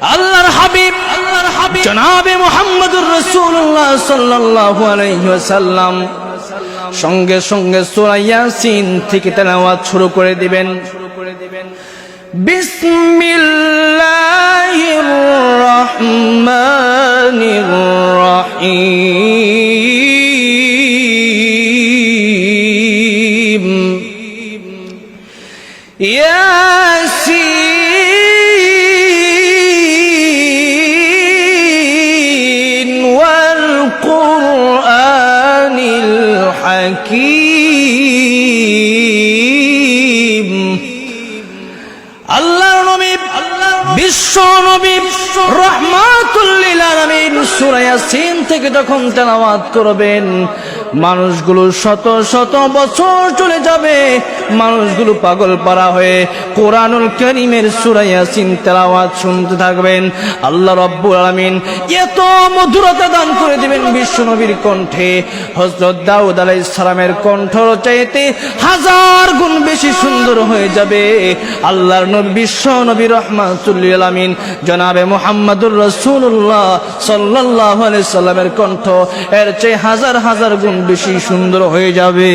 আল্লাহর হাবিব আল্লাহর হাবিব। জনাবে মোহাম্মদুর রসুল্লাহ সাল্লাল্লাহু আলাইহি ওয়াসাল্লাম। সঙ্গে সঙ্গে সূরা ইয়াসিন থেকে তেলাওয়াত শুরু করে দিবেন। বিসমিল্লাহির রহমানির রহিম। ইয়াসিন হাকিম। আল্লাহ নবী বিশ্ব নবী রহমাতুল্লিল আলমিন সুরায়াসিন থেকে যখন তেলাওয়াত করবেন মানুষগুলো শত শত বছর চলে যাবে। মানুষগুলো পাগল পারা হয়ে কোরআনুল করিমের সূরা ইয়াসিন তেলাওয়াত শুনতে থাকবেন। আল্লাহ রব্বুল আলামিন এত মধুরতা দান করে দিবেন বিশ্ব নবীর কণ্ঠে। হযরত দাউদ আলাইহিস সালামের কণ্ঠ চাইতে হাজার গুণ বেশি সুন্দর হয়ে যাবে। আল্লাহর বিশ্ব নবী রহমাতুল্লিল আলামিন জনাবে মুহাম্মদুর রাসূলুল্লাহ সাল্লাল্লাহু আলাইহি সাল্লামের কণ্ঠ। এর চেয়ে হাজার হাজার গুণ বেশি সুন্দর হয়ে যাবে।